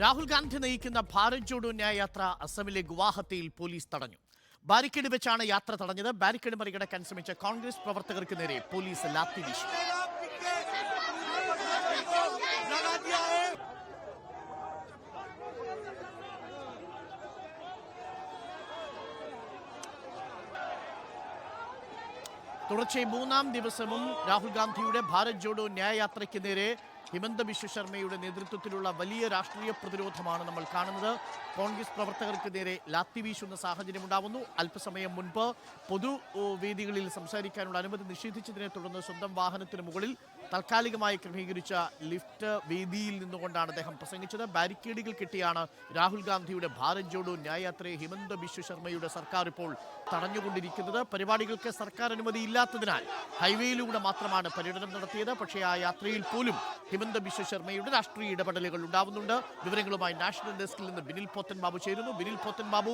രാഹുൽ ഗാന്ധി നയിക്കുന്ന ഭാരത് ജോഡോ ന്യായ യാത്ര അസമിലെ ഗുവാഹത്തിയിൽ പോലീസ് തടഞ്ഞു. ബാരിക്കേഡ് വെച്ചാണ് യാത്ര തടഞ്ഞത്. ബാരിക്കേഡ് മറികടക്കാൻ ശ്രമിച്ച കോൺഗ്രസ് പ്രവർത്തകർക്ക് നേരെ പോലീസ് ലാത്തി വീശി. തുടർച്ചയായി മൂന്നാം ദിവസവും രാഹുൽ ഗാന്ധിയുടെ ഭാരത് ജോഡോ ന്യായയാത്രയ്ക്ക് നേരെ ഹിമന്ത ബിശ്വ ശർമ്മയുടെ നേതൃത്വത്തിലുള്ള വലിയ രാഷ്ട്രീയ പ്രതിരോധമാണ് നമ്മൾ കാണുന്നത്. കോൺഗ്രസ് പ്രവർത്തകർക്ക് നേരെ ലാത്തി വീശുന്ന സാഹചര്യം ഉണ്ടാവുന്നു. അല്പസമയം മുൻപ് പൊതു വേദികളിൽ സംസാരിക്കാനുള്ള അനുമതി നിഷേധിച്ചതിനെ തുടർന്ന് സ്വന്തം വാഹനത്തിന് മുകളിൽ താൽക്കാലികമായി ക്രമീകരിച്ച ലിഫ്റ്റ് വേദിയിൽ നിന്നുകൊണ്ടാണ് അദ്ദേഹം പ്രസംഗിച്ചത്. ബാരിക്കേഡുകൾ കിട്ടിയാണ് രാഹുൽ ഗാന്ധിയുടെ ഭാരത് ജോഡോ ന്യായയാത്രയെ ഹിമന്ത ബിശ്വ ശർമ്മയുടെ സർക്കാർ ഇപ്പോൾ തടഞ്ഞുകൊണ്ടിരിക്കുന്നത്. പരിപാടികൾക്ക് സർക്കാർ അനുമതി ഇല്ലാത്തതിനാൽ ഹൈവേയിലൂടെ മാത്രമാണ് പര്യടനം നടത്തിയത്. പക്ഷേ ആ യാത്രയിൽ പോലും ഹിമന്ത ബിശ്വ ശർമ്മയുടെ രാഷ്ട്രീയ ഇടപെടലുകൾ ഉണ്ടാവുന്നുണ്ട്. വിവരങ്ങളുമായി നാഷണൽ ഡെസ്കിൽ നിന്ന് ബിനിൽ പോത്തൻ ബാബു ചേരുന്നു. ബിനിൽ പോത്തൻ ബാബു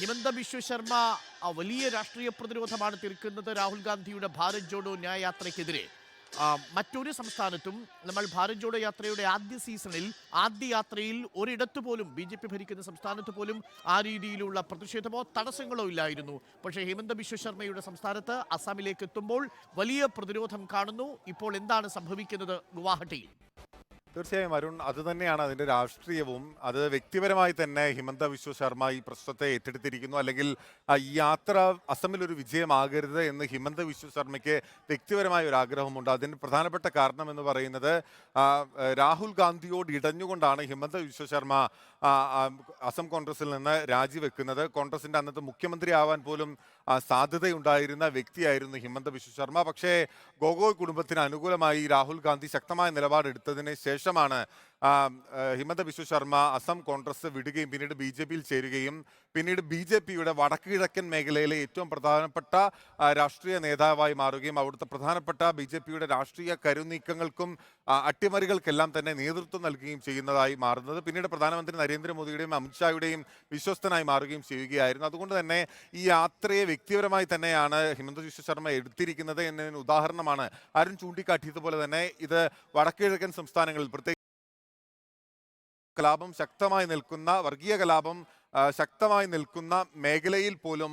ഹിമന്ത ബിശ്വ ശർമ്മ വലിയ രാഷ്ട്രീയ പ്രതിരോധമാണ് തീർക്കുന്നത് രാഹുൽ ഗാന്ധിയുടെ ഭാരത് ജോഡോ ന്യായയാത്രയ്ക്കെതിരെ. മറ്റൊരു സംസ്ഥാനത്തും നമ്മൾ ഭാരത് ജോഡോ യാത്രയുടെ ആദ്യ സീസണിൽ ആദ്യ യാത്രയിൽ ഒരിടത്ത് പോലും ബി ജെ പി ഭരിക്കുന്ന സംസ്ഥാനത്ത് പോലും ആ രീതിയിലുള്ള പ്രതിഷേധമോ തടസ്സങ്ങളോ ഇല്ലായിരുന്നു. പക്ഷേ ഹേമന്ത ബിശ്വ ശർമ്മയുടെ സംസ്ഥാനത്ത് അസാമിലേക്ക് എത്തുമ്പോൾ വലിയ പ്രതിരോധം കാണുന്നു. ഇപ്പോൾ എന്താണ് സംഭവിക്കുന്നത് ഗുവാഹട്ടിയിൽ? തീർച്ചയായും അരുൺ അത് തന്നെയാണ് അതിന്റെ രാഷ്ട്രീയവും. അത് വ്യക്തിപരമായി തന്നെ ഹിമന്ത വിശ്വ ശർമ്മ ഈ പ്രശ്നത്തെ ഏറ്റെടുത്തിരിക്കുന്നു. അല്ലെങ്കിൽ ഈ യാത്ര അസമിൽ ഒരു വിജയമാകരുത് എന്ന് ഹിമന്ത വിശ്വ ശർമ്മയ്ക്ക് വ്യക്തിപരമായ ഒരു ആഗ്രഹമുണ്ട്. അതിന് പ്രധാനപ്പെട്ട കാരണം എന്ന് പറയുന്നത് രാഹുൽ ഗാന്ധിയോട് ഇടഞ്ഞുകൊണ്ടാണ് ഹിമന്ത വിശ്വ ശർമ്മ അസം കോൺഗ്രസിൽ നിന്ന് രാജിവെക്കുന്നത്. കോൺഗ്രസിന്റെ അന്നത്തെ മുഖ്യമന്ത്രി ആവാൻ പോലും സാധ്യതയുണ്ടായിരുന്ന വ്യക്തിയായിരുന്നു ഹിമന്ത വിശ്വ ശർമ്മ. പക്ഷേ ഗോഗോയ് കുടുംബത്തിന് അനുകൂലമായി രാഹുൽ ഗാന്ധി ശക്തമായ നിലപാടെടുത്തതിന് ശേഷമാണ് ഹിമന്ത ബിശ്വ ശർമ്മ അസം കോൺഗ്രസ് വിടുകയും പിന്നീട് ബി ജെ പിയിൽ ചേരുകയും പിന്നീട് ബി ജെ പിയുടെ വടക്ക് കിഴക്കൻ മേഖലയിലെ ഏറ്റവും പ്രധാനപ്പെട്ട രാഷ്ട്രീയ നേതാവായി മാറുകയും അവിടുത്തെ പ്രധാനപ്പെട്ട ബി ജെ പിയുടെ രാഷ്ട്രീയ കരുനീക്കങ്ങൾക്കും അട്ടിമറികൾക്കെല്ലാം തന്നെ നേതൃത്വം നൽകുകയും ചെയ്യുന്നതായി മാറുന്നത്. പിന്നീട് പ്രധാനമന്ത്രി നരേന്ദ്രമോദിയുടെയും അമിത്ഷായുടെയും വിശ്വസ്തനായി മാറുകയും ചെയ്യുകയായിരുന്നു. അതുകൊണ്ട് തന്നെ ഈ യാത്രയെ വ്യക്തിപരമായി തന്നെയാണ് ഹിമന്ത ബിശ്വ ശർമ്മ എടുത്തിരിക്കുന്നത് എന്നതിന് ഉദാഹരണമാണ്. ആരും ചൂണ്ടിക്കാട്ടിയതുപോലെ തന്നെ ഇത് വടക്കുകിഴക്കൻ സംസ്ഥാനങ്ങളിൽ പ്രത്യേകിച്ച് കലാപം ശക്തമായി നിൽക്കുന്ന വർഗീയ കലാപം ശക്തമായി നിൽക്കുന്ന മേഖലയിൽ പോലും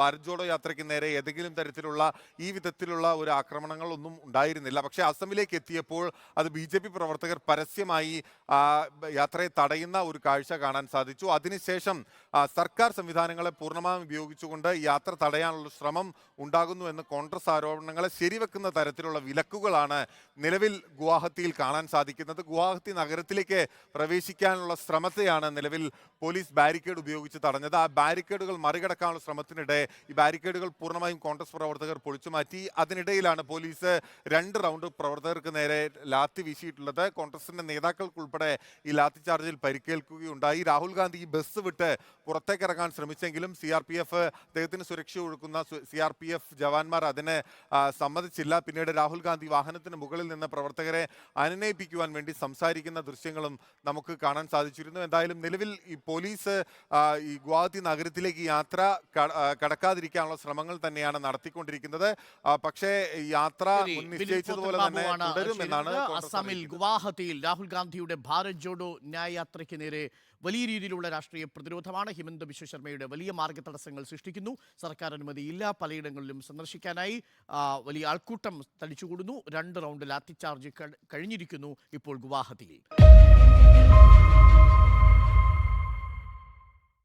ഭാരത് ജോഡോ യാത്രയ്ക്ക് നേരെ ഏതെങ്കിലും തരത്തിലുള്ള ഈ വിധത്തിലുള്ള ഒരു ആക്രമണങ്ങളൊന്നും ഉണ്ടായിരുന്നില്ല. പക്ഷേ അസമിലേക്ക് എത്തിയപ്പോൾ അത് ബി ജെ പി പ്രവർത്തകർ പരസ്യമായി യാത്രയെ തടയുന്ന ഒരു കാഴ്ച കാണാൻ സാധിച്ചു. അതിനുശേഷം സർക്കാർ സംവിധാനങ്ങളെ പൂർണമായും ഉപയോഗിച്ചുകൊണ്ട് യാത്ര തടയാനുള്ള ശ്രമം ഉണ്ടാകുന്നു എന്ന് കോൺഗ്രസ് ആരോപണങ്ങളെ ശരിവെക്കുന്ന തരത്തിലുള്ള വിലക്കുകളാണ് നിലവിൽ ഗുവാഹത്തിയിൽ കാണാൻ സാധിക്കുന്നത്. ഗുവാഹത്തി നഗരത്തിലേക്ക് പ്രവേശിക്കാനുള്ള ശ്രമത്തെയാണ് നിലവിൽ പോലീസ് ബാരിക്കേഡ് ഉപയോഗിച്ച് തടഞ്ഞത്. ആ ബാരിക്കേഡുകൾ മറികടക്കാനുള്ള ശ്രമത്തിനിടെ ഈ ബാരിക്കേഡുകൾ പൂർണമായും കോൺഗ്രസ് പ്രവർത്തകർ പൊളിച്ചു മാറ്റി അതിനിടയിലാണ് പോലീസ് രണ്ട് റൗണ്ട് പ്രവർത്തകർക്ക് നേരെ ലാത്തി വീശിയിട്ടുള്ളത്. കോൺഗ്രസിന്റെ നേതാക്കൾക്കുൾപ്പെടെ ഈ ലാത്തി ചാർജിൽ പരിക്കേൽക്കുകയുണ്ടായി. രാഹുൽ ഗാന്ധി ഈ ബസ് വിട്ട് പുറത്തേക്ക് ഇറങ്ങാൻ ശ്രമിച്ചെങ്കിലും സി ആർ പി എഫ് അദ്ദേഹത്തിന് സുരക്ഷ ഒഴുക്കുന്ന സി ആർ പി എഫ് ജവാന്മാർ അതിന് സമ്മതിച്ചില്ല. പിന്നീട് രാഹുൽ ഗാന്ധി വാഹനത്തിന് മുകളിൽ നിന്ന് പ്രവർത്തകരെ അനുനയിപ്പിക്കുവാൻ വേണ്ടി സംസാരിക്കുന്ന ദൃശ്യങ്ങളും നമുക്ക് കാണാൻ സാധിച്ചിരുന്നു. എന്തായാലും നിലവിൽ ഈ പോലീസ് ഈ ഗുവാഹത്തി നഗരത്തിലേക്ക് യാത്ര കടക്കാതിരിക്കാനുള്ള ശ്രമങ്ങൾ തന്നെയാണ് നടത്തിക്കൊണ്ടിരിക്കുന്നത്. പക്ഷേ യാത്ര നിശ്ചയിച്ചതുപോലെ തന്നെ തുടരുമെന്നാണ് അസമിൽ ഗുവാഹത്തിയിൽ രാഹുൽ ഗാന്ധിയുടെ ഭാരത് ജോഡോ ന്യായയാത്രയ്ക്ക് നേരെ വലിയ രീതിയിലുള്ള രാഷ്ട്രീയ പ്രതിരോധമാണ് ഹിമന്ത ബിശ്വശർമ്മയുടെ വലിയ മാർഗ തടസ്സങ്ങൾ സൃഷ്ടിക്കുന്നു. സർക്കാർ അനുമതിയില്ല പലയിടങ്ങളിലും സന്ദർശിക്കാനായി വലിയ ആൾക്കൂട്ടം തടിച്ചുകൂടുന്നു. രണ്ട് റൗണ്ട് ലാത്തി ചാർജ് കഴിഞ്ഞിരിക്കുന്നു ഇപ്പോൾ ഗുവാഹത്തിയിൽ.